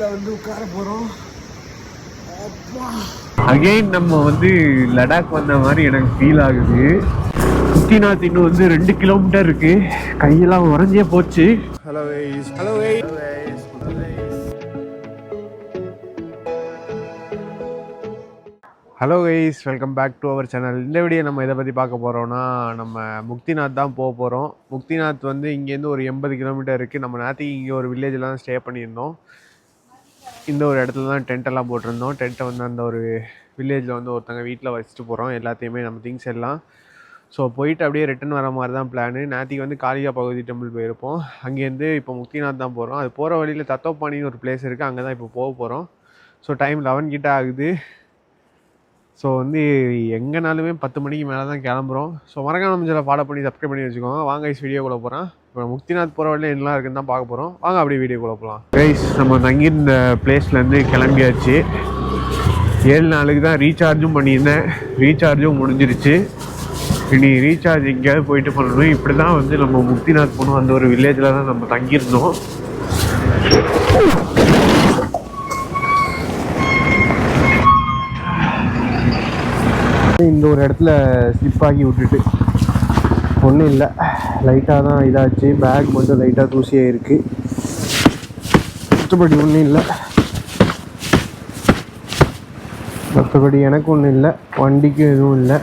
வண்டியில் வந்து உட்கார போகிறோம் அகைன் நம்ம வந்து லடாக் வந்த மாதிரி எனக்கு ஃபீல் ஆகுது. முக்திநாத் இன்னும் வந்து ரெண்டு கிலோமீட்டர் இருக்கு. கையெல்லாம் உறைஞ்சே போச்சு. Hello guys hello guys hello guys welcome back to our channel இந்த வீடியோ நம்ம இதை பற்றி பார்க்க போகிறோம்னா நம்ம முக்திநாத் தான் போக போகிறோம் முக்திநாத் வந்து இங்கேருந்து ஒரு எண்பது கிலோமீட்டர் இருக்குது நம்ம நேற்றுக்கு இங்கே ஒரு வில்லேஜில் தான் ஸ்டே பண்ணியிருந்தோம். இந்த ஒரு இடத்துல தான் டென்ட் எல்லாம் போட்டிருந்தோம். டென்ட்டை வந்து அந்த ஒரு வில்லேஜில் வந்து ஒருத்தங்க வீட்டில் வச்சுட்டு போகிறோம் எல்லாத்தையுமே நம்ம திங்ஸ் எல்லாம். ஸோ போயிட்டு அப்படியே ரிட்டன் வர மாதிரி தான் பிளானு நேற்றுக்கு வந்து காளிகா பகுதி டெம்பிள் போயிருப்போம். அங்கேருந்து இப்போ முக்திநாத் தான் போகிறோம் அது போகிற வழியில் தத்தோப்பானின்னு ஒரு பிளேஸ் இருக்குது அங்கே தான் இப்போ போக போகிறோம் ஸோ டைம் லெவன் கிட்ட ஆகுது. ஸோ வந்து எங்கேனாலுமே பத்து மணிக்கு மேலே தான் கிளம்புறோம். ஸோ மறக்காம நம்ம ஃபாலோ பண்ணி சப்ஸ்கிரைப் பண்ணி வச்சுக்கோங்க. வாங்க ஐஸ் வீடியோக்குள்ளே போகிறோம் இப்போ முக்திநாத் போகிற வழியில் என்னலாம் இருக்குன்னு தான் பார்க்க போகிறோம் வாங்க அப்படியே வீடியோக்குள்ளே போகலாம் கைஸ் நம்ம தங்கியிருந்த பிளேஸ்லேருந்து கிளம்பியாச்சு. ஏழு நாளுக்கு தான் ரீசார்ஜும் பண்ணியிருந்தேன். ரீசார்ஜும் முடிஞ்சிருச்சு. இனி ரீசார்ஜ் எங்கேயாவது போயிட்டு பண்ணணும். இப்படி தான் வந்து நம்ம முக்திநாத் போகணும் அந்த ஒரு வில்லேஜில் தான் நம்ம தங்கியிருந்தோம். இந்த ஒரு இடத்துல ஸ்லிப் ஆகி விட்டுட்டு ஒன்றும் இல்லை. லைட்டாக தான் இதாச்சு. பேக் மட்டும் லைட்டாக தூசியாக இருக்குது மற்றபடி ஒன்றும் இல்லை. மற்றபடி எனக்கு ஒன்றும் இல்லை. வண்டிக்கும் எதுவும் இல்லை.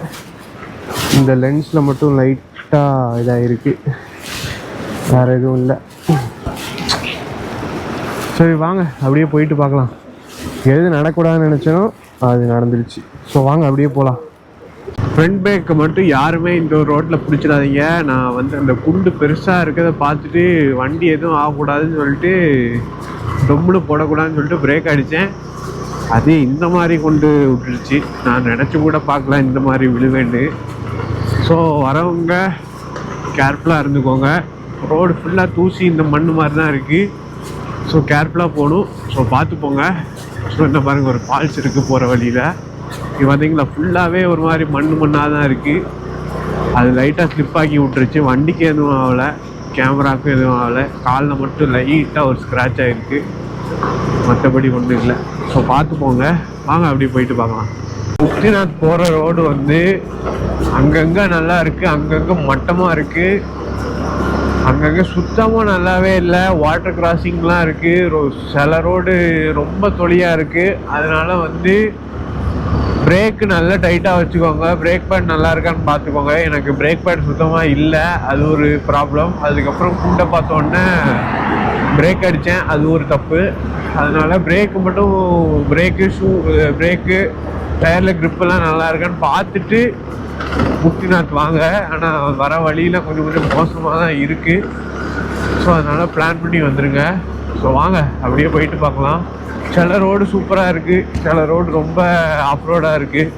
இந்த லென்ஸில் மட்டும் லைட்டாக இதாக இருக்குது வேறு எதுவும் இல்லை. சரி வாங்க. அப்படியே போயிட்டு பார்க்கலாம். எது நடக்கூடாதுன்னு நினச்சனோ அது நடந்துருச்சு. ஸோ வாங்க அப்படியே போகலாம் ஃப்ரண்ட் பேக்கை மட்டும் யாருமே இந்த ஒரு ரோட்டில் பிடிச்சிடாதீங்க. நான் வந்து அந்த குண்டு பெருசாக இருக்கிறத பார்த்துட்டு வண்டி எதுவும் ஆகக்கூடாதுன்னு சொல்லிட்டு டொம்முன்னு போடக்கூடாதுன்னு சொல்லிட்டு பிரேக் அடித்தேன். அது இந்த மாதிரி கொண்டு விட்டுருச்சு. நான் நினச்சி கூட பார்க்கல இந்த மாதிரி விழுவேன்னு. ஸோ வரவங்க கேர்ஃபுல்லாக இருந்துக்கோங்க. ரோடு ஃபுல்லாக தூசி இந்த மண் மாதிரி தான் இருக்குது ஸோ கேர்ஃபுல்லாக போகணும். ஸோ பார்த்து போங்க ஸோ என்ன பாருங்கள் ஒரு ஃபால்ஸ் இருக்குது போகிற வழியில். இங்கே பார்த்தீங்களா ஃபுல்லாகவே ஒரு மாதிரி மண் மண்ணாக தான் இருக்குது அது லைட்டாக ஸ்லிப் ஆக்கி விட்டுருச்சு. வண்டிக்கு எதுவும் ஆகலை. கேமராவுக்கும் எதுவும் ஆகலை. காலில் மட்டும் லைட்டாக ஒரு ஸ்க்ராட்ச் ஆகிருக்கு மற்றபடி ஒன்றும் இல்லை. ஸோ பார்த்து போங்க. வாங்க அப்படியே போயிட்டு பார்க்கலாம். முக்திநாத் போகிற ரோடு வந்து அங்கங்கே நல்லா இருக்குது அங்கங்கே மட்டமாக இருக்குது அங்கங்கே சுத்தமாக நல்லாவே இல்லை. வாட்டர் கிராசிங்லாம் இருக்குது ரோ சில ரோடு ரொம்ப தொழியாக இருக்குது அதனால் வந்து பிரேக் நல்லா டைட்டாக வச்சுக்கோங்க. பிரேக் பேட் நல்லா இருக்கான்னு பார்த்துக்கோங்க. எனக்கு பிரேக் பேட் சுத்தமாக இல்லை. அது ஒரு ப்ராப்ளம் அதுக்கப்புறம் குண்டை பார்த்தோன்னே பிரேக் அடித்தேன் அது ஒரு தப்பு. அதனால் பிரேக்கு மட்டும் பிரேக்கு ஷூ பிரேக்கு டயரில் க்ரிப்பெல்லாம் நல்லா இருக்கான்னு பார்த்துட்டு முக்திநாத் வாங்க. ஆனால் வர வழியில் கொஞ்சம் கொஞ்சம் மோசமாக தான் இருக்குது ஸோ அதனால் பிளான் பண்ணி வந்துடுங்க ஸோ வாங்க. அப்படியே போயிட்டு பார்க்கலாம். சில ரோடு சூப்பராக இருக்குது சில ரோடு ரொம்ப ஆஃப் ரோடாக இருக்குது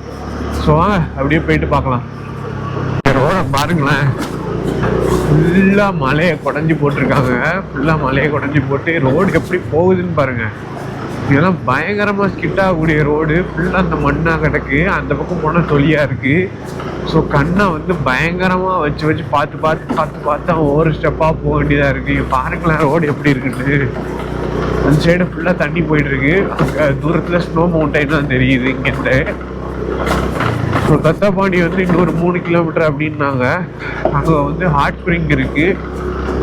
ஸோ அப்படியே போயிட்டு பார்க்கலாம். ரோடை பாருங்களேன். ஃபுல்லாக மலையை குடஞ்சி போட்டிருக்காங்க. ஃபுல்லாக மலையை குடஞ்சி போட்டு ரோடு எப்படி போகுதுன்னு பாருங்கள் இதெல்லாம் பயங்கரமாக ஸ்கிட் ஆகக்கூடிய ரோடு ஃபுல்லாக அந்த மண்ணாக கிடக்கு. அந்த பக்கம் போனால் தொலியாக இருக்குது ஸோ கண்ணை வந்து பயங்கரமாக வச்சு வச்சு பார்த்து பார்த்து பார்த்து பார்த்து ஒவ்வொரு ஸ்டெப்பாக போக வேண்டியதாக இருக்குது இங்கே பாருங்களேன் ரோடு எப்படி இருக்குது அந்த சைடு ஃபுல்லாக தண்ணி போயிட்டுருக்கு அங்கே தூரத்தில் ஸ்னோ மவுண்டைன்லாம் தெரியுது இங்கேருந்து ஸோ தத்தாபாண்டி வந்து இன்னொரு மூணு கிலோமீட்டர் அப்படின்னாங்க அங்கே வந்து ஹாட் ஸ்ப்ரிங் இருக்குது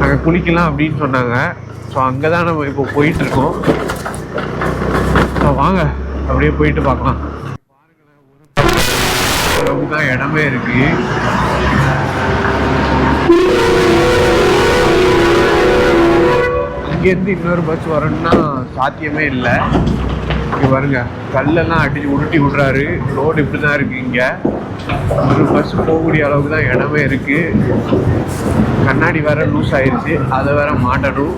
அங்கே குளிக்கலாம் அப்படின்னு சொன்னாங்க ஸோ அங்கே தான் நம்ம இப்போ போயிட்டுருக்கோம் ஸோ வாங்க அப்படியே போயிட்டு பார்க்கலாம் அளவுக்கு தான் இடமே இருக்குது இங்கேருந்து இன்னொரு பஸ் வரணும்னா சாத்தியமே இல்லை. இங்கே பாருங்க கல்லெல்லாம் அடிச்சு உருட்டி விட்றாரு. ரோடு இப்படி தான் இருக்கு இங்கே. ஒரு பஸ் போகக்கூடிய அளவுக்கு தான் இடமே இருக்கு. கண்ணாடி வேற லூஸ் ஆயிடுச்சு அதை வேற மாட்டணும்.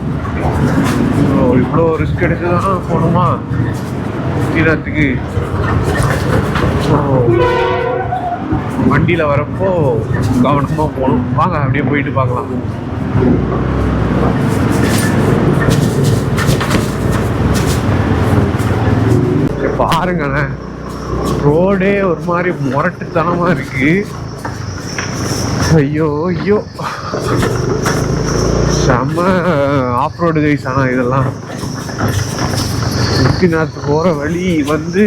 இவ்வளோ ரிஸ்க் எடுத்து தான் போகணுமா தீரத்துக்கு வண்டியில் வரப்போ கவனமாக போகணும். வாங்க அப்படியே போயிட்டு பார்க்கலாம். பாருங்களேன். ரோடே ஒரு மாதிரி முரட்டுத்தனமாக இருக்கு. ஐயோ ஐயோ. செம்ம ஆஃப் ரோடு கைஸ் ஆனால் இதெல்லாம். முக்கிநாத் போகிற வழி வந்து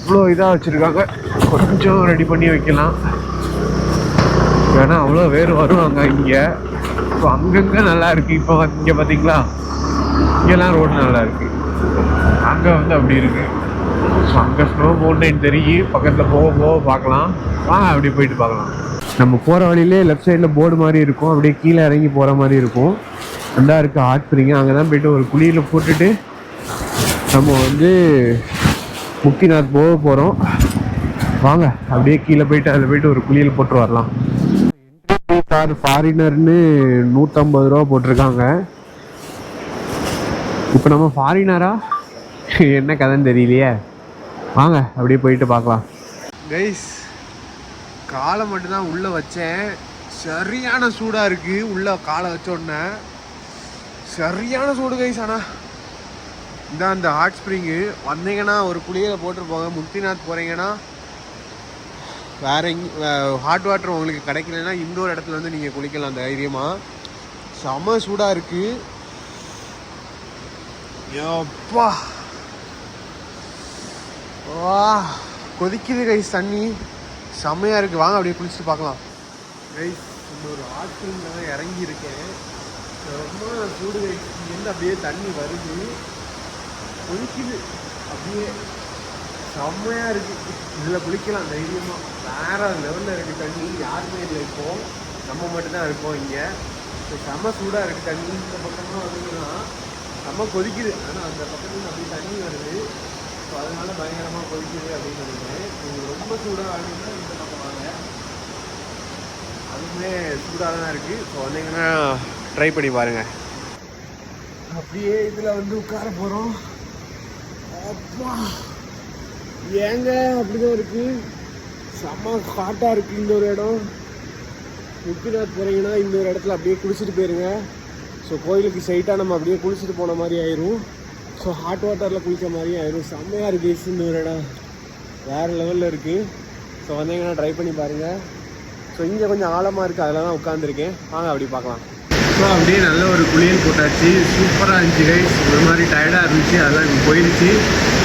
இவ்வளோ இதாக வச்சுருக்காங்க. கொஞ்சம் ரெடி பண்ணி வைக்கலாம். ஏன்னா அவ்வளோ பேர் வருவாங்க இங்கே. இப்போ அங்கங்கே நல்லா இருக்குது இப்போ இங்கே பார்த்தீங்களா இங்கெல்லாம் ரோடு நல்லா இருக்குது அங்கே வந்து அப்படி இருக்குது ஸோ அங்கே ஸ்னோ மவுண்டைன் தெரியும் பக்கத்தில் போக போக பார்க்கலாம். ஆ அப்படி போயிட்டு பார்க்கலாம். நம்ம போகிற வழியிலே லெஃப்ட் சைடில் போர்டு மாதிரி இருக்கும். அப்படியே கீழே இறங்கி போகிற மாதிரி இருக்கும். நல்லா இருக்குது ஹாட் ஸ்ப்ரிங் அங்கே தான் போயிட்டு ஒரு குழியில் போட்டுட்டு நம்ம வந்து முக்கிநாத் போக போகிறோம் வாங்க அப்படியே கீழே போயிட்டு அதில் போயிட்டு ஒரு குழியில் போட்டு வரலாம். கார் ஃபாரினர்னு நூற்றம்பது ரூபா போட்டிருக்காங்க. இப்போ நம்ம ஃபாரினரா என்ன கதைன்னு தெரியலையே. வாங்க அப்படியே போயிட்டு பார்க்கலாம். கைஸ் காலை மட்டும்தான் உள்ளே வச்சேன். சரியான சூடாக இருக்குது உள்ளே காலை வச்ச உடனே. சரியான சூடு கைஸ் ஆனால் இதான் அந்த ஹாட் ஸ்ப்ரிங்கு வந்தீங்கன்னா ஒரு குளியலை போட்டுருப்போங்க முக்திநாத் போகிறீங்கன்னா வேற எங் ஹாட் வாட்டர் உங்களுக்கு கிடைக்கலன்னா இன்னொரு இடத்துல வந்து நீங்கள் குளிக்கலாம் தைரியமாக செம சூடாக இருக்குது யப்பா வா கொதிக்குது கைஸ் தண்ணி. செம்மையாக இருக்குது வாங்க அப்படியே குளிச்சுட்டு பார்க்கலாம். கைஸ் இந்த ஒரு ஆற்றில் தான் இறங்கி இருக்கேன் ரொம்ப சூடு கைஸ் இங்கேருந்து அப்படியே தண்ணி வருது. கொதிக்குது. அப்படியே செம்மையாக இருக்குது இதில் குளிக்கலாம் தைரியமாக வேறு லெவலில் இருக்குது தண்ணி. யாருமே இல்லை இப்போது நம்ம மட்டும்தான் இருக்கோம் இங்கே. செம்ம சூடாக இருக்குது தண்ணி. இந்த பக்கம்லாம் வருதுன்னா செம்ம கொதிக்குது. ஆனால் அந்த பக்கத்துலேருந்து அப்படியே தண்ணி வருது. ஸோ அதனால பயங்கரமாக கொதிக்குது அப்படின்னு நினைக்கிறேன் ரொம்ப சூடாக ஆகுதுன்னா இந்த பக்கம் வாங்க. அதுவுமே சூடாக தான் இருக்குது ஸோ வந்தீங்கன்னா ட்ரை பண்ணி பாருங்கள் அப்படியே இதில் வந்து உட்கார போகிறோம் அப்பா! ஏங்க அப்படிதான் இருக்குது செம்ம ஹாட்டாக இருக்குது இந்த ஒரு இடம். முக்கிநாத் போகிறீங்கன்னா இந்த ஒரு இடத்துல அப்படியே குளிச்சுட்டு போயிருங்க. ஸோ கோயிலுக்கு சைட்டாக நம்ம அப்படியே குளிச்சுட்டு போன மாதிரி ஆயிரும். ஸோ ஹாட் வாட்டரில் குளிக்க மாதிரி ஆயிரும். செம்மையாக இருக்குது இந்த ஒரு இடம். வேறு லெவலில் இருக்குது ஸோ வந்தீங்கன்னா ட்ரை பண்ணி பாருங்கள் ஸோ இங்கே கொஞ்சம் ஆழமாக இருக்குது அதில் தான் உட்காந்துருக்கேன் வாங்க அப்படி பார்க்கலாம். ஸோ அப்படியே நல்ல ஒரு குளியல் போட்டாச்சு. சூப்பராக இருந்துச்சு கைஸ் ஒரு மாதிரி டயர்டாக இருந்துச்சு. அதெல்லாம் இப்போ போயிடுச்சு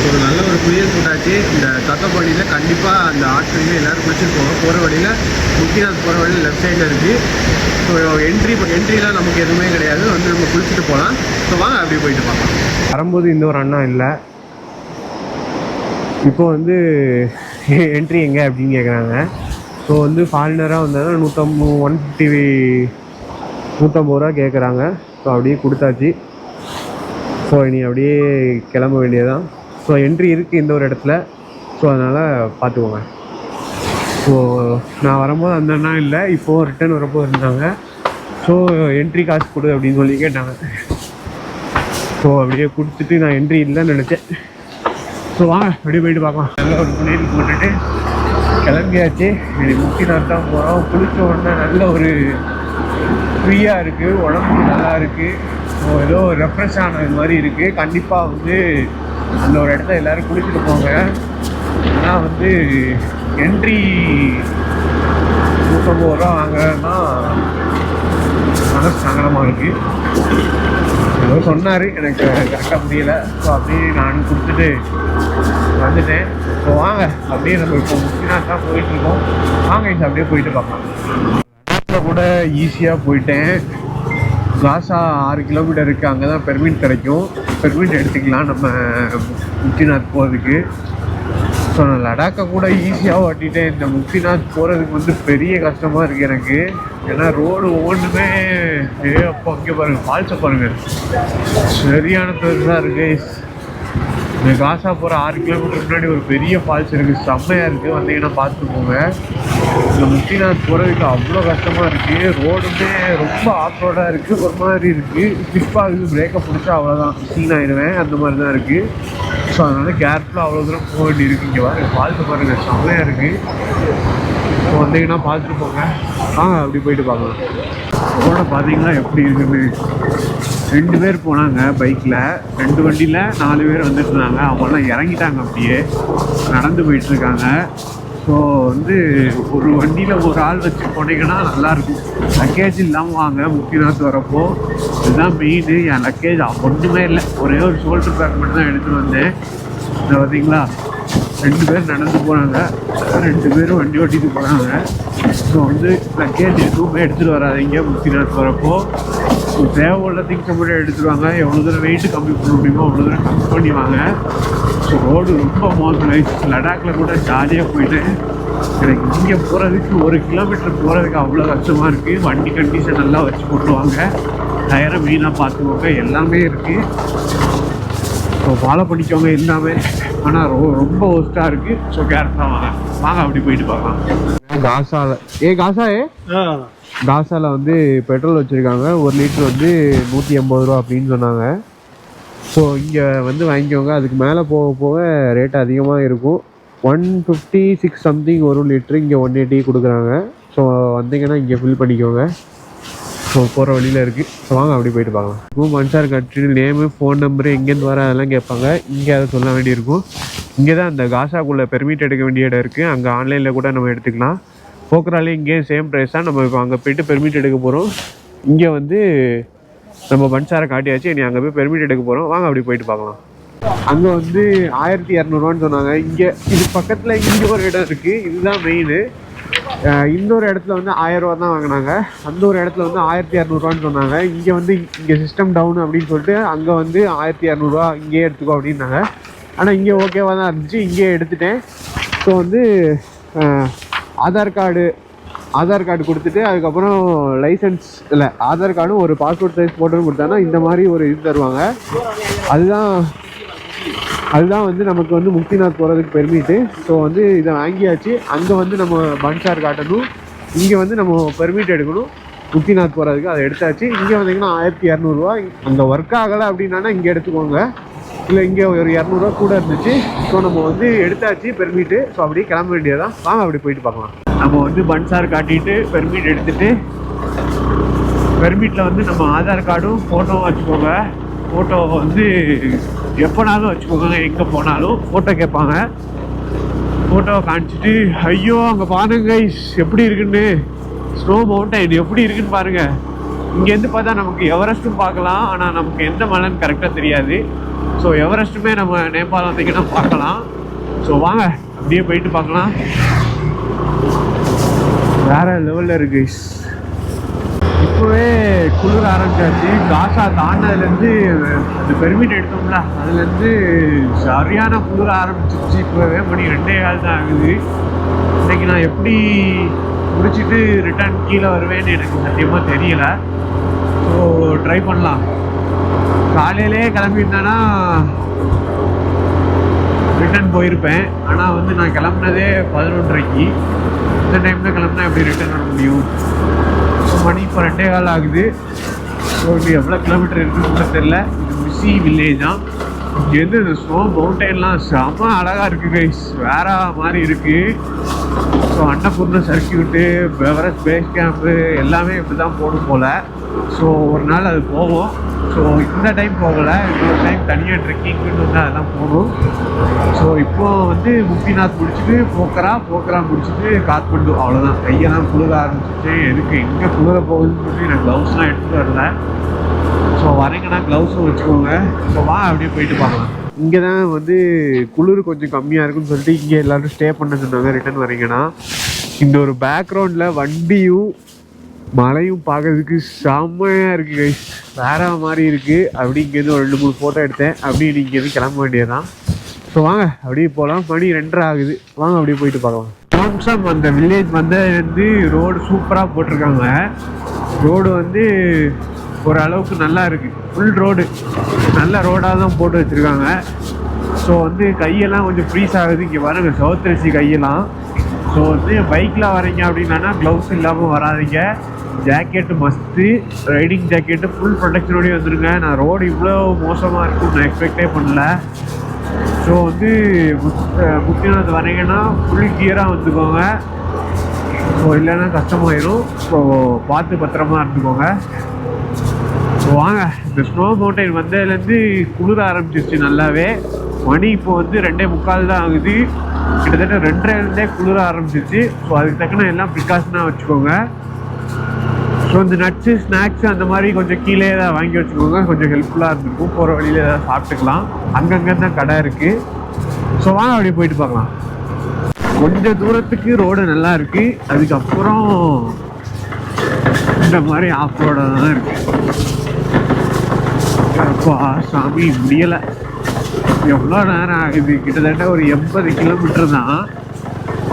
ஒரு நல்ல ஒரு குளியல் போட்டாச்சு. இந்த தத்தப்பாடியில் கண்டிப்பாக அந்த ஆட்களில் எல்லோரும் குளிச்சுட்டு போகிற வழியில் முக்கியநாத் போகிற வழியில் லெஃப்ட் சைடில் இருக்குது ஸோ என்ட்ரி என்ட்ரிலாம் நமக்கு எதுவுமே கிடையாது. வந்து நம்ம குளிச்சுட்டு போகலாம் ஸோ வாங்க அப்படியே போயிட்டு பார்க்கலாம். வரும்போது இந்த ஒரு அண்ணா இல்லை. இப்போ வந்து என்ட்ரி எங்கே அப்படின்னு கேட்குறாங்க ஸோ வந்து ஃபாரினராக வந்தால் நூற்றம்பது ஒன் ஃபிஃப்டி நூற்றம்பது ரூபா கேட்குறாங்க ஸோ அப்படியே கொடுத்தாச்சு. ஸோ இனி அப்படியே கிளம்ப வேண்டியதுதான். ஸோ என்ட்ரி இருக்குது இந்த ஒரு இடத்துல. ஸோ அதனால் பார்த்துக்கோங்க. ஸோ நான் வரும்போது அந்த அண்ணா இல்லை இப்போது ரிட்டர்ன் வரப்போ இருந்தாங்க. ஸோ என்ட்ரி காசு கொடு அப்படின்னு சொல்லி கேட்டாங்க. ஸோ அப்படியே கொடுத்துட்டு நான் என்ட்ரி இல்லைன்னு நினச்சேன். ஸோ வாங்க அப்படியே போயிட்டு பார்க்கலாம். நல்ல ஒரு குளியல் போட்டுட்டு கிளம்பியாச்சு. இது முக்கியம் தான் போகிறோம் குளிச்ச உடனே நல்ல ஒரு ஃப்ரீயாக இருக்குது உடம்புக்கு நல்லா இருக்குது ஏதோ ரெஃப்ரெஷ் ஆனது மாதிரி இருக்குது கண்டிப்பாக வந்து அந்த ஒரு இடத்துல எல்லோரும் குளிச்சுட்டு போங்க. ஆனால் வந்து என்ட்ரி நூற்றம்பது ரூபா வாங்குறதுனா மனசு சங்கடமாக இருக்குது ஏதோ சொன்னார். எனக்கு கரெக்டாக முடியல ஸோ அப்படியே நான் கொடுத்துட்டு வந்துட்டேன். ஸோ வாங்க. அப்படியே நம்ம இப்போ முக்கியமாக தான் போயிட்டுருக்கோம் வாங்க இங்கே அப்படியே போயிட்டு பார்க்கலாம். கூட ஈஸியாக போயிட்டேன். காசா ஆறு கிலோமீட்டர் இருக்குது அங்கே தான் பெர்மிட் கிடைக்கும். பெர்மிட் எடுத்துக்கலாம் நம்ம முக்திநாத் போகிறதுக்கு ஸோ நான் லடாக்கை கூட ஈஸியாக ஓட்டிட்டேன். இந்த முக்திநாத் போகிறதுக்கு வந்து பெரிய கஷ்டமாக இருக்குது எனக்கு. ஏன்னா ரோடு ஒவ்வொன்றுமே ஏ அப்போ அங்கே பாருங்கள் ஃபால்ஸை பாருங்கள் சரியான பெருசாக இருக்குது இந்த காசா போகிற ஆறு கிலோமீட்டர் முன்னாடி ஒரு பெரிய ஃபால்ஸ் இருக்குது செம்மையாக இருக்குது வந்தீங்கன்னா பார்த்துக்கோங்க. போங்க முத்திநாத் போகிறதுக்கு அவ்வளோ கஷ்டமாக இருக்குது ரோடுமே ரொம்ப ஆஃப் ரோடாக இருக்குது ஒரு மாதிரி இருக்குது ஸ்லிப் ஆகுது பிரேக்கை பிடிச்சா அவ்வளோதான் சீன் ஆயிடுவேன் அந்த மாதிரி தான் இருக்குது ஸோ அதனால் கேர்ஃபுல்லாக அவ்வளோ தூரம் போக வேண்டி இருக்குது இங்கே பாருங்க ஃபால்ஸ் பாருங்கள் செம்மையாக இருக்குது ஸோ வந்தீங்கன்னா பார்த்துட்டு போங்க. ஆ அப்படி போயிட்டு பார்க்கலாம். ரோடு பார்த்தீங்கன்னா எப்படி இருக்குன்னு ரெண்டு பேர் போனாங்க பைக்கில் ரெண்டு வண்டியில் நாலு பேர் வந்துட்டு இருந்தாங்க. அவங்களாம் இறங்கிட்டாங்க அப்படியே. நடந்து போயிட்டுருக்காங்க ஸோ வந்து ஒரு வண்டியில் ஒரு ஆள் வச்சு போனீங்கன்னா நல்லாயிருக்கும். லக்கேஜ் இல்லாமல் வாங்க முக்கியநாத் வரப்போ இதுதான் மெயின் என் லக்கேஜ் ஒன்றுமே இல்லை. ஒரே ஒரு ஷோல்டர் பேக் மட்டும் தான் எடுத்துகிட்டு வந்தேன். இந்த பார்த்தீங்களா? ரெண்டு பேர் நடந்து போனாங்க. ரெண்டு பேரும் வண்டி ஓட்டிட்டு போனாங்க. ஸோ வந்து லக்கேஜ் எதுவுமே எடுத்துகிட்டு வராதீங்க முக்கியநாத் வரப்போ. ஸோ தேவையுள்ள திங்ஸை மட்டும் எடுத்துட்டு வாங்க எவ்வளோ தூரம் வெயிட் கம்மி பண்ண முடியுமோ அவ்வளோ தூரம் கம்மி பண்ணி வாங்க ஸோ ரோடு ரொம்ப மோசம். லடாக்கில் கூட ஜாலியாக போயிட்டு எனக்கு இங்கே போகிறதுக்கு ஒரு கிலோமீட்டர் போகிறதுக்கு அவ்வளோ கஷ்டமாக இருக்குது வண்டி கண்டிஷன் நல்லா வச்சு போட்டுருவாங்க டயரை மெயினாக பார்த்துக்கோங்க. எல்லாமே இருக்குது ஸோ ஃபாலோ பண்ணிக்கோங்க எல்லாமே ஆனால் ரொ ரொம்ப ஒஸ்ட்டாக இருக்குது ஸோ கேர்ஃபுல்லாக வாங்க. வாங்க அப்படி போயிட்டு பார்க்கலாம். காசால ஏ காசா ஏ காசால வந்து பெட்ரோல் வச்சுருக்காங்க. ஒரு லிட்டர் வந்து நூற்றி எண்பது ரூபா அப்படின்னு சொன்னாங்க. ஸோ இங்கே வந்து வாங்கிக்கோங்க. அதுக்கு மேலே போக போக ரேட் அதிகமாக இருக்கும். ஒன் ஃபிஃப்டி சிக்ஸ் சம்திங் ஒரு லிட்ரு இங்கே ஒன் எயிட்டி கொடுக்குறாங்க. ஸோ வந்தீங்கன்னா இங்கே ஃபில் பண்ணிக்கோங்க. ஸோ போகிற வழியில் இருக்குது ஸோ வாங்க அப்படி போயிட்டு பார்க்கலாம். இப்போ மன்சார் கட்சி நேமு ஃபோன் நம்பரு எங்கேருந்து வர அதெல்லாம் கேட்பாங்க. இங்கே அதை சொல்ல வேண்டியிருக்கும். இங்கே தான் அந்த காசாக்குள்ளே பெர்மிட் எடுக்க வேண்டிய இடம் இருக்குது அங்கே ஆன்லைனில் கூட நம்ம எடுத்துக்கலாம். போக்குறாலே இங்கேயும் சேம் ப்ரைஸ் தான். நம்ம இப்போ அங்கே போயிட்டு பெர்மிட் எடுக்க போகிறோம் இங்கே வந்து நம்ம பன்சாரை காட்டியாச்சு. நீ அங்கே போய் பெர்மிட் எடுக்க போகிறோம் வாங்க அப்படி போயிட்டு பார்க்கலாம். அங்கே வந்து ஆயிரத்தி இரநூறுவான்னு சொன்னாங்க. இங்கே இது பக்கத்தில் இங்கே ஒரு இடம் இருக்குது இதுதான் மெயின் இன்னொரு இடத்துல வந்து ஆயிரரூவா தான் வாங்கினாங்க. அந்த ஒரு இடத்துல வந்து ஆயிரத்தி இரநூறுவான்னு சொன்னாங்க. இங்கே வந்து இங்கே சிஸ்டம் டவுன் அப்படின்னு சொல்லிட்டு அங்கே வந்து ஆயிரத்தி இரநூறுவா இங்கேயே எடுத்துக்கோ அப்படின்னாங்க. ஆனால் இங்கே ஓகேவாக தான் இருந்துச்சு. இங்கேயே எடுத்துட்டேன். ஸோ வந்து ஆதார் கார்டு ஆதார் கார்டு கொடுத்துட்டு அதுக்கப்புறம் லைசன்ஸ் இல்லை ஆதார் கார்டும் ஒரு பாஸ்போர்ட் சைஸ் ஃபோட்டோன்னு கொடுத்தாங்கன்னா இந்த மாதிரி ஒரு இது தருவாங்க. அதுதான் அதுதான் வந்து நமக்கு வந்து முக்திநாத் போகிறதுக்கு பெர்மிட்டு ஸோ வந்து இதை வாங்கியாச்சு. அங்கே வந்து நம்ம பன்சார் காட்டணும். இங்கே வந்து நம்ம பெர்மிட் எடுக்கணும். முக்திநாத் போகிறதுக்கு அதை எடுத்தாச்சு. இங்கே வந்தீங்கன்னா ஆயிரத்தி இரநூறுவா. அந்த ஒர்க் ஆகலை அப்படின்னா இங்கே எடுத்துக்கோங்க. இல்லை இங்கே ஒரு இரநூறுவா கூட இருந்துச்சு. ஸோ நம்ம வந்து எடுத்தாச்சு பெர்மிட்டு ஸோ அப்படியே கிளம்ப வேண்டியதான் வாங்க அப்படி போயிட்டு பார்க்கலாம். நம்ம வந்து பன்சார் காட்டிட்டு பெர்மிட் எடுத்துட்டு பெர்மிட்டில் வந்து நம்ம ஆதார் கார்டும் ஃபோட்டோவும் வச்சுக்கோங்க. ஃபோட்டோ வந்து எப்போனாலும் வச்சுக்கோங்க எங்கே போனாலும் ஃபோட்டோ கேட்பாங்க. ஃபோட்டோவை காமிச்சிட்டு ஐயோ அங்கே பாருங்க எப்படி இருக்குன்னு? ஸ்னோ மவுண்டைன் எப்படி இருக்குன்னு பாருங்கள் இங்கேருந்து பார்த்தா நமக்கு எவரெஸ்ட்டும் பார்க்கலாம். ஆனால் நமக்கு எந்த மலைன்னு கரெக்டாக தெரியாது. ஸோ எவரெஸ்ட்டுமே நம்ம நேபாளம் வந்தீங்கன்னா பார்க்கலாம். ஸோ வாங்க அப்படியே போயிட்டு பார்க்கலாம். வேற லெவலில் இருக்கு இப்போவே குளிர ஆரம்பிச்சாச்சு. காசா தாண்டதுலேருந்து இந்த பெர்மிட் எடுத்தோம்ல அதுலேருந்து சரியான குளிர ஆரம்பிச்சிருச்சு. இப்போவே மணி ரெண்டே கால் தான் ஆகுது. இன்னைக்கு நான் எப்படி முடிச்சிட்டு ரிட்டர்ன் கீழே வருவேன்னு எனக்கு சத்தியமாக தெரியல. ஸோ ட்ரை பண்ணலாம். காலையிலே கிளம்பியிருந்தேன்னா ரிட்டன் போயிருப்பேன். ஆனால் வந்து நான் கிளம்புனதே பதினொன்றரைக்கு. இந்த டைமில் கிளம்புனா எப்படி ரிட்டர்ன் வர முடியும்? ஸோ மணி இப்போ ரெண்டே கால் ஆகுது. ஸோ எவ்வளோ கிலோமீட்டர் இருக்குன்னு கூட தெரில இது மிஸ்ஸி வில்லேஜ் தான். இங்கேருந்து இந்த ஸ்னோ மவுண்டெயின்லாம் செம்ம அழகாக இருக்குது கைஸ் வேற மாதிரி இருக்குது ஸோ அன்னபூர்ண சர்க்கியூட்டு பெவரஸ் பேஸ் கேம்ப்பு எல்லாமே இப்படி தான் போடும் போல். ஸோ ஒரு நாள் அது போவோம். ஸோ இந்த டைம் போகலை. இன்னொரு டைம் தனியாக ட்ரெக்கிங்னு வந்து அதெல்லாம் போகணும். ஸோ இப்போ வந்து முக்திநாத் முடிச்சுட்டு போக்கரா போக்கரா முடிச்சுட்டு காத்மண்டு அவ்வளோதான் கையெல்லாம் குளிர ஆரம்பிச்சிட்டு எதுக்கு எங்கே குளிர போகுதுன்னு சொல்லி நான் க்ளவுஸ்லாம் எடுத்துகிட்டு வரல. ஸோ வரீங்கன்னா க்ளவுஸும் வச்சுக்கோங்க. ஸோ வா அப்படியே போயிட்டு பார்க்கலாம் இங்கே தான் வந்து குளிர் கொஞ்சம் கம்மியாக இருக்குன்னு சொல்லிட்டு இங்கே எல்லோரும் ஸ்டே பண்ண சொன்னாங்க. ரிட்டர்ன் வரீங்கன்னா இந்த ஒரு பேக்ரவுண்டில் வண்டியும் மலையும் பார்க்கறதுக்கு செம்மையாக இருக்குது கைஸ் வேற மாதிரி இருக்குது அப்படி இங்கேருந்து ஒரு ரெண்டு மூணு ஃபோட்டோ எடுத்தேன். அப்படியே இங்கேருந்து கிளம்ப வேண்டியதுதான். ஸோ வாங்க அப்படியே போகலாம் மணி ரெண்டரை ஆகுது. வாங்க அப்படியே போயிட்டு பார்க்கலாம். சாம்சங் அந்த வில்லேஜ் வந்து ரோடு சூப்பராக போட்டிருக்காங்க. ரோடு வந்து ஓரளவுக்கு நல்லா இருக்குது ஃபுல் ரோடு நல்ல ரோடாக தான் போட்டு வச்சுருக்காங்க. ஸோ வந்து கையெல்லாம் கொஞ்சம் ஃப்ரீஸ் ஆகுது. இங்கே பாருங்க சவுத்தரிசி கையெல்லாம். ஸோ வந்து பைக்கில் வரீங்க அப்படின்னா க்ளவுஸ் இல்லாமல் வராதீங்க. Jacket must riding jacket full ப்ரொடெக்ஷனோடய வந்துருங்க. நான் ரோடு இவ்வளோ மோசமாக இருக்கும்னு நான் எக்ஸ்பெக்டே பண்ணல. ஸோ வந்து முக்கியமாக வரீங்கன்னா ஃபுல் கியராக வந்துக்கோங்க. ஸோ இல்லைன்னா கஷ்டமாயிடும் ஸோ பார்த்து பத்திரமா இருந்துக்கோங்க. ஸோ வாங்க. இந்த ஸ்னோ மவுண்டைன் வந்ததுலேருந்து குளிர ஆரம்பிச்சிருச்சு நல்லாவே. மணி இப்போ வந்து ரெண்டே முக்கால் தான் ஆகுது. கிட்டத்தட்ட ரெண்டரைலேருந்தே குளிர ஆரம்பிச்சிருச்சு. ஸோ அதுக்கு தக்கன எல்லாம் ப்ரிகாஷனாக வச்சுக்கோங்க. ஸோ இந்த நட்ஸு ஸ்நாக்ஸ் அந்த மாதிரி கொஞ்சம் கீழே தான் வாங்கி வச்சுக்கோங்க. கொஞ்சம் ஹெல்ப்ஃபுல்லாக இருந்திருக்கும். போகிற வழியில் ஏதாவது சாப்பிட்டுக்கலாம். அங்கங்கே தான் கடை இருக்குது ஸோ வாங்க அப்படியே போயிட்டு பார்க்கலாம். கொஞ்சம் தூரத்துக்கு ரோடு நல்லா இருக்குது அதுக்கப்புறம் இந்த மாதிரி ஆஃப் ரோடாக தான் இருக்குது அப்பா சாமி முடியலை. எவ்வளோ நேரம் ஆகுது? கிட்டத்தட்ட ஒரு எண்பது கிலோமீட்டர் தான்.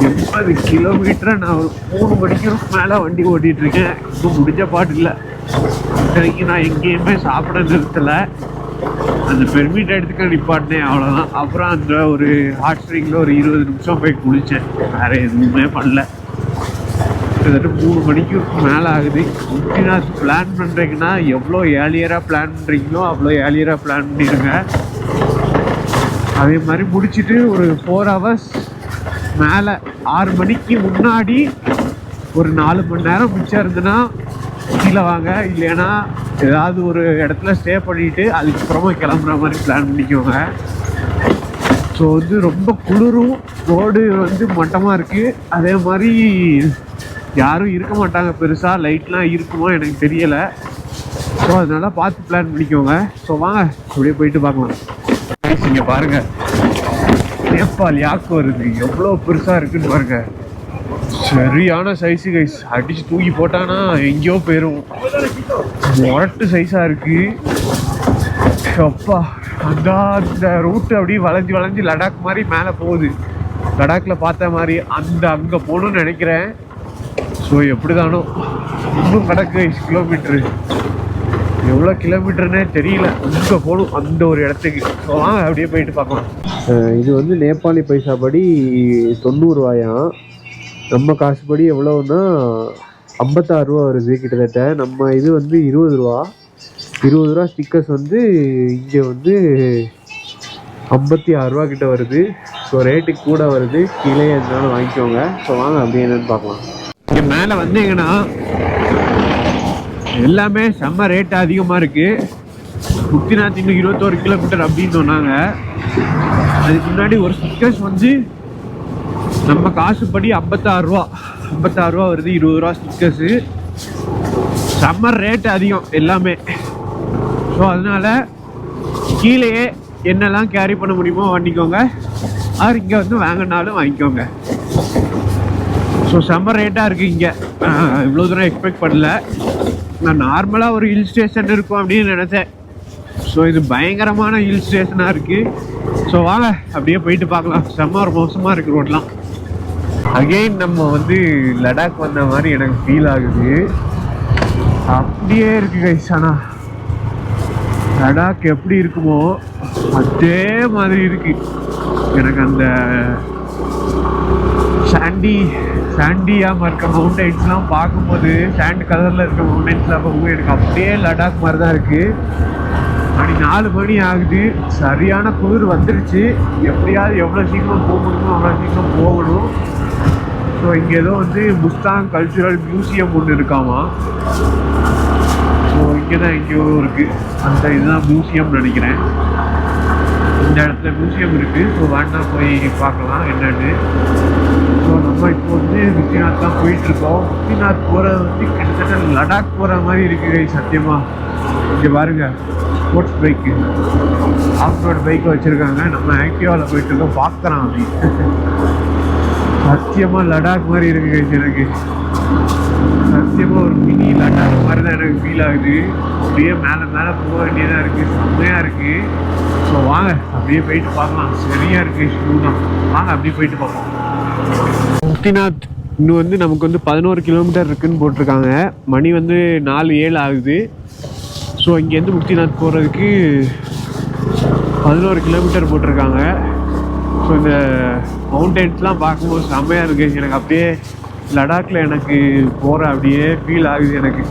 எண்பது கிலோமீட்டரை நான் ஒரு மூணு மணிக்கு மேலே வண்டி ஓட்டிகிட்டு இருக்கேன் இன்னும் முடிஞ்ச பாட்டு இல்லை. வரைக்கும் நான் எங்கேயுமே சாப்பிட நிறுத்தலை. அந்த பெர்மிட் எடுத்துக்க நிப்பாட்டினேன் அவ்வளோதான் அப்புறம் அந்த ஒரு ஹாட் ஸ்ட்ரிங்கில் ஒரு இருபது நிமிஷம் போய் குளித்தேன். வேறு எதுவுமே பண்ணல. கிட்டத்தட்ட மூணு மணிக்கு மேலே ஆகுது. முக்கியம் பிளான் பண்ணுறீங்கன்னா எவ்வளோ ஏர்லியராக பிளான் பண்ணுறீங்களோ அவ்வளோ ஏர்லியராக பிளான் பண்ணிடுங்க. அதே மாதிரி முடிச்சுட்டு ஒரு ஃபோர் ஹவர்ஸ் மேலே ஆறு மணிக்கு முன்னாடி ஒரு நாலு மணி நேரம் மிச்சம் இருந்ததுன்னா கீழே வாங்க. இல்லைன்னா ஏதாவது ஒரு இடத்துல ஸ்டே பண்ணிவிட்டு அதுக்கப்புறமா கிளம்புற மாதிரி பிளான் பண்ணிக்கோங்க. ஸோ வந்து ரொம்ப குளிரும். ரோடு வந்து மட்டமாக இருக்குது அதே மாதிரி யாரும் இருக்க மாட்டாங்க பெருசாக லைட்லாம் இருக்குமோ எனக்கு தெரியலை. ஸோ அதனால பார்த்து பிளான் பண்ணிக்கோங்க. ஸோ வாங்க அப்படியே போயிட்டு பார்க்கலாம். இங்கே பாருங்க. நேபாள் யாக்கு வருது. எவ்வளோ பெருசாக இருக்குன்னு பாருங்க. சரியான சைஸு கைஸ் அடித்து தூக்கி போட்டானா எங்கேயோ போயிடும் முரட்டு சைஸாக இருக்குது அப்பா அந்த அந்த ரூட்டு அப்படியே வளைஞ்சி வளைஞ்சி லடாக் மாதிரி மேலே போகுது. லடாக்கில் பார்த்த மாதிரி அந்த அங்கே போகணும்னு நினைக்கிறேன். ஸோ எப்படி தானோ இன்னும் கிடக்கு கிலோமீட்ரு எவ்வளோ கிலோமீட்டர்னே தெரியல. அங்கே போகணும்? அந்த ஒரு இடத்துக்கு. ஸோ வாங்க அப்படியே போயிட்டு பார்க்கலாம். இது வந்து நேபாளி பைசா படி தொண்ணூறுவாயாம் நம்ம காசுபடி எவ்வளோன்னா ஐம்பத்தாறு ரூபா வருது கிட்டத்தட்ட. நம்ம இது வந்து இருபது ரூபா. இருபது ரூபா ஸ்டிக்கர்ஸ் வந்து இங்கே வந்து ஐம்பத்தி ஆறுரூவா கிட்டே கிட்ட வருது. ஸோ ரேட்டு கூட வருது. கீழே இருந்தாலும் வாங்கிக்கோங்க. ஸோ வாங்க அப்படியே என்னன்னு பார்க்கலாம். இங்கே மேலே வந்தீங்கன்னா எல்லாமே செம்ம ரேட்டு அதிகமாக இருக்குது முக்திநாத் இன்னும் இருபத்தோரு கிலோமீட்டர் அப்படின்னு சொன்னாங்க. அதுக்கு முன்னாடி ஒரு ஸ்டிக்கர்ஸ் வந்து நம்ம காசுப்படி ஐம்பத்தாறு ரூபா ஐம்பத்தாறு ரூபா வருது இருபது ரூபா ஸ்டிக்கர்ஸு செம்ம ரேட்டு அதிகம் எல்லாமே. ஸோ அதனால கீழேயே என்னெல்லாம் கேரி பண்ண முடியுமோ வாங்கிக்கோங்க. ஆர் இங்கே வந்து வாங்கினாலும் வாங்கிக்கோங்க. ஸோ செம்ம ரேட்டாக இருக்குது இங்கே. இவ்வளோ தூரம் எக்ஸ்பெக்ட் பண்ணல. நான் நார்மலாக ஒரு ஹில் ஸ்டேஷன் இருக்கும் அப்படின்னு நினச்சேன். ஸோ இது பயங்கரமான ஹில் ஸ்டேஷனாக இருக்குது ஸோ வாங்க அப்படியே போயிட்டு பார்க்கலாம். செம்ம ஒரு மோசமாக இருக்குது ரோட்லாம் அகெயின் நம்ம வந்து லடாக் வந்த மாதிரி எனக்கு ஃபீல் ஆகுது. அப்படியே இருக்கு கைஸ் ஆனால் லடாக் எப்படி இருக்குமோ அதே மாதிரி இருக்கு. எனக்கு அந்த சாண்டி சாண்டியாக இருக்க மவுண்டைன்ஸ்லாம் பார்க்கும்போது சாண்ட் கலரில் இருக்க மவுண்டைன்ஸ்லாம் பார்க்கும்போது எனக்கு அப்படியே லடாக் மாதிரி தான் இருக்குது மணி நாலு மணி ஆகுது. சரியான குளிர் வந்துருச்சு. எப்படியாவது எவ்வளோ சீக்கிரம் போக முடியுமோ அவ்வளோ சீக்கிரம் போகணும். ஸோ இங்கே ஏதோ வந்து முஸ்தாங் கல்ச்சுரல் மியூசியம் ஒன்று இருக்காமா? ஸோ இங்கே தான் எங்கேயோ இருக்குது அந்த இதுதான் மியூசியம்னு நினைக்கிறேன். இந்த இடத்துல மியூசியம் இருக்குது ஸோ வேணா போய் பார்க்கலாம் என்னென்னு. ஸோ நம்ம இப்போ வந்து விஸ்வநாத் தான் போயிட்டுருக்கோம். விஸ்வநாத் போகிறது வந்து கிட்டத்தட்ட லடாக் போகிற மாதிரி இருக்குது சத்தியமாக இங்கே பாருங்க ஸ்போர்ட்ஸ் பைக்கு ஆஃப் ரோட் பைக்கை வச்சுருக்காங்க. நம்ம ஆக்டிவாவில் போயிட்டுருக்கோம். பார்க்குறான் அப்படி. சத்தியமாக லடாக் மாதிரி இருக்கு எனக்கு. சத்தியமாக ஒரு மினி லடாக் மாதிரி தான் எனக்கு ஃபீல் ஆகுது. அப்படியே மேலே மேலே போக வேண்டியதாக இருக்குது செம்மையாக இருக்குது ஸோ வாங்க அப்படியே போயிட்டு பார்க்கலாம். சரியாக இருக்குது ஷூ தான். வாங்க அப்படியே போயிட்டு பார்ப்போம். முக்திநாத் இன்னும் வந்து நமக்கு வந்து பதினோரு கிலோமீட்டர் இருக்குன்னு போட்டிருக்காங்க. மணி வந்து நாலு ஏழு ஆகுது. ஸோ இங்கேருந்து முக்திநாத் போகிறதுக்கு பதினோரு கிலோமீட்டர் போட்டிருக்காங்க. ஸோ இந்த மவுண்டன்ஸ்லாம் பார்க்கும்போது செம்மையாக இருக்குது எனக்கு அப்படியே லடாக்கில் எனக்கு போகிற அப்படியே ஃபீல் ஆகுது எனக்கு.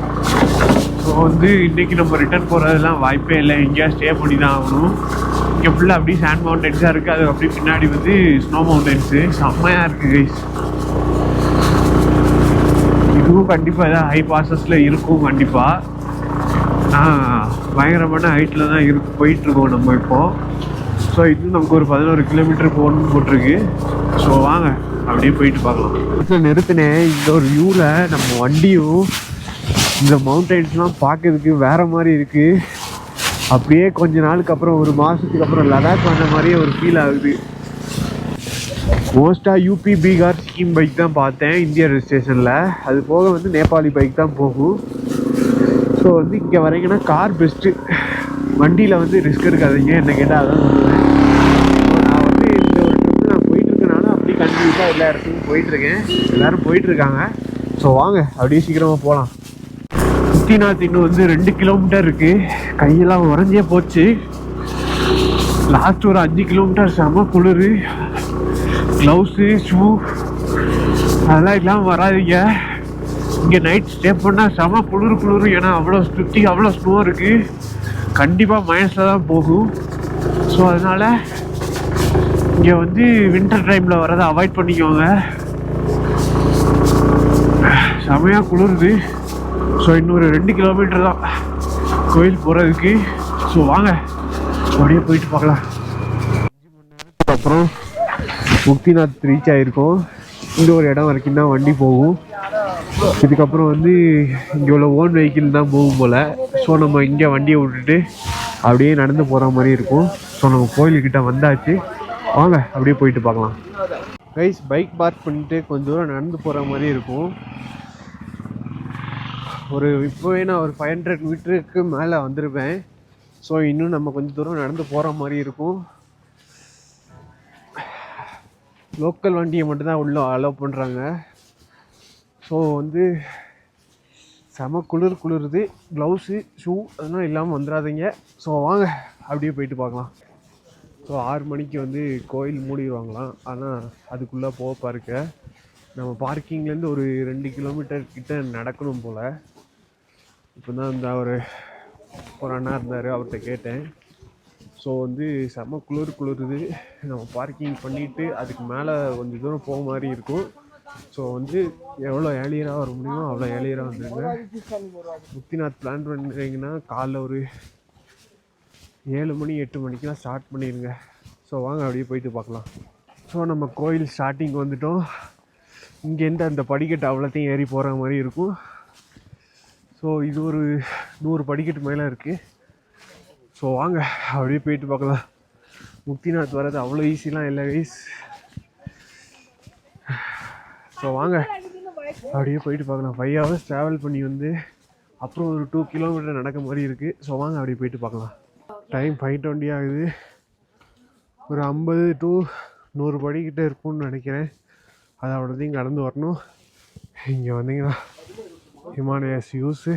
ஸோ வந்து இன்றைக்கி நம்ம ரிட்டர்ன் போகிறதெல்லாம் வாய்ப்பே இல்லை. எங்கேயா ஸ்டே பண்ணி தான் ஆகணும். இங்கே ஃபுல்லாக அப்படியே சாண்ட் மவுண்டன்ஸாக இருக்குது அது அப்படியே பின்னாடி வந்து ஸ்னோ மவுண்டன்ஸு செம்மையாக இருக்குது கைஸ் இதுவும் கண்டிப்பாக ஏதாவது ஹை பாசஸில் இருக்கும் கண்டிப்பாக நான் பயங்கரமான ஹைட்டில் தான் இருக்கு போயிட்டுருக்கோம் நம்ம இப்போ. ஸோ இது நமக்கு ஒரு பதினோரு கிலோமீட்டர் போகணும்னு போட்டிருக்கு. ஸோ வாங்க அப்படியே போயிட்டு பார்க்கலாம். இடத்துல நிறுத்தினேன் இந்த ஒரு வியூவில் நம்ம வண்டியும் இந்த மவுண்டன்ஸ்லாம் பார்க்கறதுக்கு வேற மாதிரி இருக்குது அப்படியே கொஞ்ச நாளுக்கு அப்புறம் ஒரு மாதத்துக்கு அப்புறம் லடாக் வந்த மாதிரியே ஒரு ஃபீல் ஆகுது. மோஸ்ட்டாக யூபி பீகார் ஸ்கீம் பைக் தான் பார்த்தேன் இந்தியா ரெஜிஸ்ட்ரேஷனில் அது போக வந்து நேபாளி பைக் தான் போகும். ஸோ வந்து இங்கே வரீங்கன்னா கார் பெஸ்ட்டு வண்டியில் வந்து ரிஸ்க் இருக்காதீங்க என்ன கேட்டால் அதான் சொல்லுவேன் நான் வந்து இந்த ஒரு ட்ரிப்பு நான் போயிட்டுருக்கனால அப்படியே கண்டிப்பாக எல்லா இடத்துக்கும் போயிட்டுருக்கேன். எல்லோரும் போயிட்டுருக்காங்க. ஸோ வாங்க அப்படியே சீக்கிரமாக போகலாம் முக்திநாத் இன்னும் வந்து ரெண்டு கிலோமீட்டர் இருக்குது கையெல்லாம் உறைஞ்சே போச்சு. லாஸ்ட் ஒரு அஞ்சு கிலோமீட்டர் செம குளிர். க்ளவுஸு ஷூ அதெல்லாம் இல்லாமல் வராதீங்க. இங்கே நைட் ஸ்டே பண்ணால் செம குளிர் குளிர். ஏன்னா அவ்வளோ சுற்றி அவ்வளோ ஸ்னோ இருக்குது கண்டிப்பாக மைனஸில் தான் போகும். ஸோ அதனால் இங்கே வந்து வின்டர் டைமில் வரதை அவாய்ட் பண்ணிக்கோங்க. செமையாக குளிருது. ஸோ இன்னொரு ரெண்டு கிலோமீட்டர் தான் கோயில் போகிறதுக்கு ஸோ வாங்க. அப்படியே போயிட்டு பார்க்கலாம். அப்புறம் முக்திநாத் ரீச் ஆகிருக்கோம் இங்கே ஒரு இடம் வரைக்கும் தான் வண்டி போகும். இதுக்கப்புறம் வந்து இங்கே உள்ள ஓன் வெஹிக்கிள் தான் போகும் போல். ஸோ நம்ம இங்கே வண்டியை விட்டுட்டு அப்படியே நடந்து போகிற மாதிரி இருக்கும். ஸோ நம்ம கோயிலுக்கிட்ட வந்தாச்சு. வாங்க அப்படியே போயிட்டு பார்க்கலாம். கைஸ் பைக் பார்க் பண்ணிட்டு கொஞ்சம் தூரம் நடந்து போகிற மாதிரி இருக்கும். ஒரு இப்போவே நான் ஒரு ஃபைவ் ஹண்ட்ரட் மீட்டருக்கு மேலே வந்திருப்பேன். ஸோ இன்னும் நம்ம கொஞ்சம் தூரம் நடந்து போகிற மாதிரி இருக்கும். லோக்கல் வண்டியை மட்டும்தான் உள்ளே அலோவ் பண்ணுறாங்க ஸோ வந்து செம குளிர் குளிருது. க்ளவுஸு ஷூ அதெல்லாம் இல்லாமல் வந்துடாதீங்க ஸோ வாங்க அப்படியே போயிட்டு பார்க்கலாம். ஸோ ஆறு மணிக்கு வந்து கோயில் மூடிடுவாங்களாம் ஆனால் அதுக்குள்ளே போக பார்க்க நம்ம பார்க்கிங்லேருந்து ஒரு ரெண்டு கிலோமீட்டர் கிட்ட நடக்கணும் போல். இப்போ தான் இந்த அவர் ஒரு அண்ணா இருந்தார் அவர்கிட்ட கேட்டேன். ஸோ வந்து செம குளிர் குளிருது. நம்ம பார்க்கிங் பண்ணிவிட்டு அதுக்கு மேலே கொஞ்சம் தூரம் போக மாதிரி இருக்கும். ஸோ வந்து எவ்வளோ ஏழியராக வர முடியுமோ அவ்வளோ ஏழியராக வந்துடுங்க முக்திநாத் பிளான் பண்ணுறீங்கன்னா காலைல ஒரு ஏழு மணி எட்டு மணிக்கெலாம் ஸ்டார்ட் பண்ணிடுங்க ஸோ வாங்க அப்படியே போயிட்டு பார்க்கலாம். ஸோ நம்ம கோயில் ஸ்டார்டிங் வந்துட்டோம். இங்கேருந்து அந்த படிக்கட்டு அவ்வளோத்தையும் ஏறி போகிற மாதிரி இருக்கும். ஸோ இது ஒரு நூறு படிக்கட்டு மேலே இருக்குது ஸோ வாங்க அப்படியே போயிட்டு பார்க்கலாம். முக்திநாத் வர்றது அவ்வளோ ஈஸிலாம் இல்லை கைஸ் ஸோ வாங்க அப்படியே போயிட்டு பார்க்கலாம். ஃபைவ் ஹவர்ஸ் ட்ராவல் பண்ணி வந்து அப்புறம் ஒரு டூ கிலோமீட்டர் நடக்க மாதிரி இருக்குது ஸோ வாங்க அப்படியே போயிட்டு பார்க்கலாம். டைம் ஃபைவ் டுவெண்ட்டி ஆகுது. ஒரு ஐம்பது டு நூறு படிக்கிட்ட இருக்கும்னு நினைக்கிறேன். அது அவ்வளோதையும் கடந்து வரணும். இங்கே வந்தீங்கன்னா ஹிமாலயாஸ் வியூஸு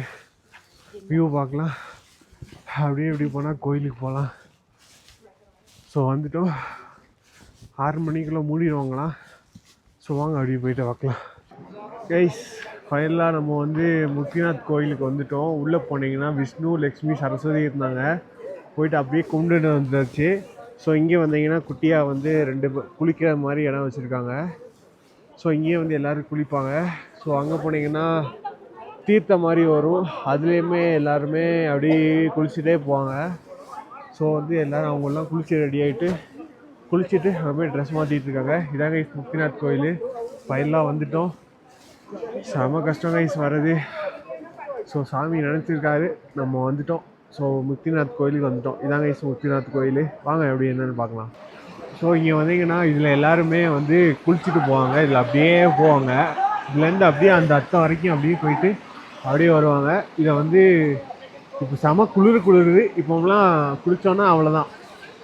வியூ பார்க்கலாம். அப்படியே இப்படி போனால் கோயிலுக்கு போகலாம். ஸோ வந்துட்டோம். ஆறு மணிக்குள்ளே மூடிடுவாங்களாம். ஸோ வாங்க அப்படியே போயிட்டு பார்க்கலாம். கைஸ் ஃபைனலாக நம்ம வந்து முக்திநாத் கோயிலுக்கு வந்துட்டோம். உள்ளே போனீங்கன்னா விஷ்ணு லக்ஷ்மி சரஸ்வதி இருந்தாங்க. போயிட்டு அப்படியே கும்பிட்டு வந்துருச்சு ஸோ இங்கே வந்தீங்கன்னா குட்டியாக வந்து ரெண்டு குளிக்கிற மாதிரி இடம் வச்சுருக்காங்க. ஸோ இங்கேயே வந்து எல்லோரும் குளிப்பாங்க. ஸோ அங்கே போனீங்கன்னா தீர்த்த மாதிரி வரும். அதுலேயுமே எல்லாருமே அப்படியே குளிச்சுட்டே போவாங்க. ஸோ வந்து எல்லோரும் அவங்கெல்லாம் குளிச்சு ரெடி ஆகிட்டு குளிச்சுட்டு அப்படியே ட்ரெஸ் மாற்றிட்டு இருக்காங்க. இதாங்க முக்திநாத் கோயில். பயிரெலாம் வந்துட்டோம். செம கஷ்டம் கைஸ் வர்றது. ஸோ சாமி நினச்சிருக்காரு. நம்ம வந்துட்டோம். ஸோ முக்திநாத் கோயிலுக்கு வந்துட்டோம். இதாங்க guys முக்திநாத் கோயில். வாங்க எப்படி என்னென்னு பார்க்கலாம். ஸோ இங்கே வந்தீங்கன்னா இதில் எல்லாருமே வந்து குளிச்சுட்டு போவாங்க. இதில் அப்படியே போவாங்க. இதுலேருந்து அப்படியே அந்த அத்தை வரைக்கும் அப்படியே போயிட்டு அப்படியே வருவாங்க. இதை வந்து இப்போ செம குளிர் குளிருது. இப்போலாம் குளித்தோன்னா அவ்வளோதான்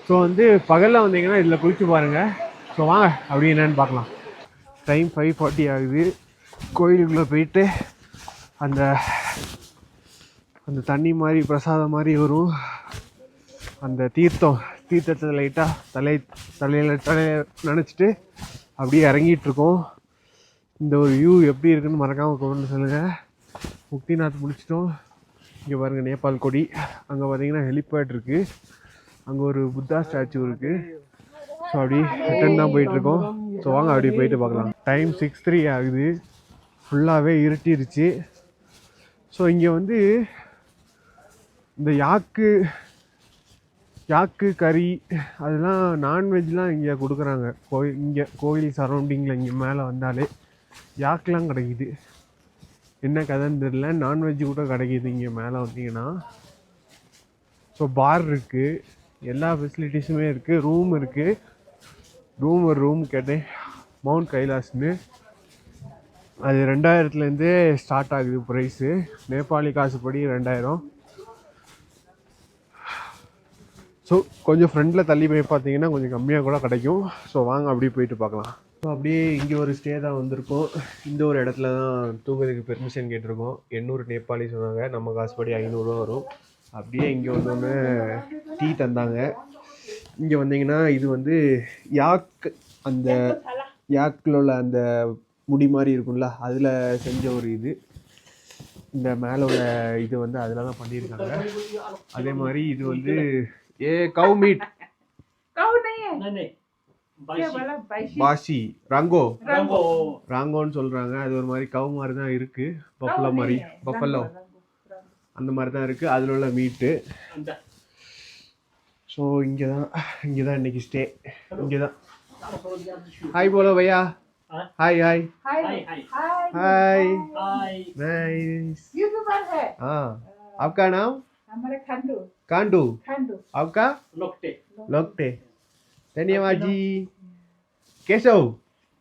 ஸோ வந்து பகலில் வந்தீங்கன்னா இதில் குளித்து பாருங்கள் ஸோ வாங்க அப்படி என்னன்னு பார்க்கலாம். டைம் ஃபைவ் ஃபார்ட்டி ஆகுது. கோயிலுக்குள்ளே போயிட்டு அந்த அந்த தண்ணி மாதிரி பிரசாதம் மாதிரி வரும். அந்த தீர்த்தம் தீர்த்தத்தை லைட்டாக தலை தலையில் தலையை நினச்சிட்டு அப்படியே இறங்கிட்டுருக்கோம் இந்த ஒரு வியூ எப்படி இருக்குன்னு மறக்காமல் கொண்டு சொல்லுங்கள் முக்திநாத் முடிச்சிட்டோம். இங்கே பாருங்கள் நேபாள் கொடி. அங்கே பார்த்தீங்கன்னா ஹெலிபேட் இருக்குது அங்கே ஒரு புத்தா ஸ்டாச்சு இருக்குது ஸோ அப்படி ரிட்டன் தான் போயிட்டுருக்கோம். ஸோ வாங்க அப்படியே போயிட்டு பார்க்கலாம். டைம் சிக்ஸ் த்ரீ ஆகுது. ஃபுல்லாகவே இருட்டிருச்சு. ஸோ இங்கே வந்து இந்த யாக்கு யாக்கு கறி அதெல்லாம் நான்வெஜ்லாம் இங்கே கொடுக்குறாங்க. கோயில் இங்கே கோயில் சரௌண்டிங்கில் இங்கே மேலே வந்தாலே. யாக்கெலாம் கிடைக்குது. என்ன கதைன்னு தெரியல. நான்வெஜ் கூட கிடைக்கிது இங்கே மேலே வந்தீங்கன்னா. ஸோ பார் இருக்குது எல்லா ஃபெசிலிட்டிஸுமே இருக்குது ரூம் இருக்குது ரூம் ஒரு ரூம் கேட்டேன். மவுண்ட் கைலாஸ்னு அது ரெண்டாயிரத்துலேருந்தே ஸ்டார்ட் ஆகுது ப்ரைஸு நேபாளி காசுப்படி ரெண்டாயிரம். ஸோ கொஞ்சம் ஃப்ரெண்டில் தள்ளி போய் பார்த்தீங்கன்னா கொஞ்சம் கம்மியாக கூட கிடைக்கும். ஸோ வாங்க அப்படியே போயிட்டு பார்க்கலாம். ஸோ அப்படியே இங்கே ஒரு ஸ்டே தான் வந்திருக்கோம். இந்த ஒரு இடத்துல தான் தூங்குறதுக்கு பெர்மிஷன் கேட்டிருக்கோம். எண்ணூறு நேபாளி சொன்னாங்க. நம்ம காசுப்படி ஐநூறுரூவா வரும். அப்படியே இங்கே வந்தோடனே டீ தந்தாங்க. இங்கே வந்தீங்கன்னா இது வந்து யாக் அந்த யாக்கில் உள்ள அந்த முடி மாதிரி இருக்கும்ல அதில் செஞ்ச ஒரு இது. இந்த மேலே உள்ள இது வந்து அதில் தான் பண்ணியிருக்காங்க. அதே மாதிரி இது வந்து a cow meat Kau na yan. नहीं नहीं Kaya बाईस wala, baisi. பாசி ரங்கோ रंगो ராங்கோன்னு சொல்கிறாங்க அது ஒரு மாதிரி கவு மாதிரி தான் இருக்குது பஃபலோ Kau na மாதிரி yan. Buffalo Rango, rango, rango. அந்த மாதிரி தான் இருக்குது அதில் உள்ள மீட்டு अंदर ஸோ இங்கே தான் இங்கே தான் இன்னைக்கு ஸ்டே இங்கே தான் तारा करो दिया शू ஹாய் போலோ பையா हाँ? Hi hi Hi. Hi hi Hi. Hi. Hi nice YouTuber है. हाँ आपका नाम हमारे खंडू कांडू खंडू आपका लोकटे लोकटे धन्यवाद जी केशव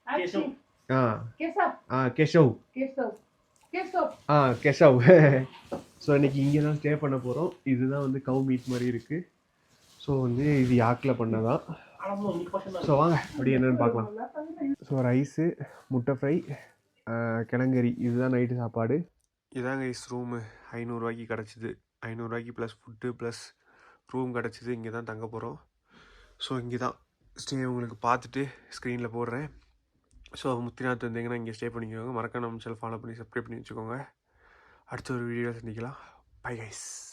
अच्छी हाँ केशव हाँ केशव केशव केशव ஆ கெஷவ் ஸோ இன்னைக்கு இங்கே தான் ஸ்டே பண்ண போகிறோம் இதுதான் வந்து கவு மீட் மாதிரி இருக்குது ஸோ வந்து இது யாக்கில் பண்ணதான் आराम लो नहीं पसंद ஸோ வாங்க அப்படி என்னன்னு பார்க்கலாம் ஸோ ரைஸு முட்டை ஃப்ரை கிழங்கறி இதுதான் நைட்டு சாப்பாடு இதாங்க இஸ் ரூமு ஐநூறுரூவாய்க்கு கிடச்சிது ஐநூறுரூவாய்க்கு ப்ளஸ் ஃபுட்டு ப்ளஸ் ரூம் கிடச்சிது இங்கே தான் தங்க போகிறோம் ஸோ இங்கே தான் ஸ்டே உங்களுக்கு பார்த்துட்டு ஸ்க்ரீனில் போடுறேன். ஸோ முத்திநாத் வந்தீங்கன்னா இங்கே ஸ்டே பண்ணிக்கோங்க. மறக்காம நம்ம சேனல் ஃபாலோ பண்ணி சப்ஸ்கிரைப் பண்ணி வச்சுக்கோங்க. அடுத்த ஒரு வீடியோவில் சந்திக்கலாம். Bye guys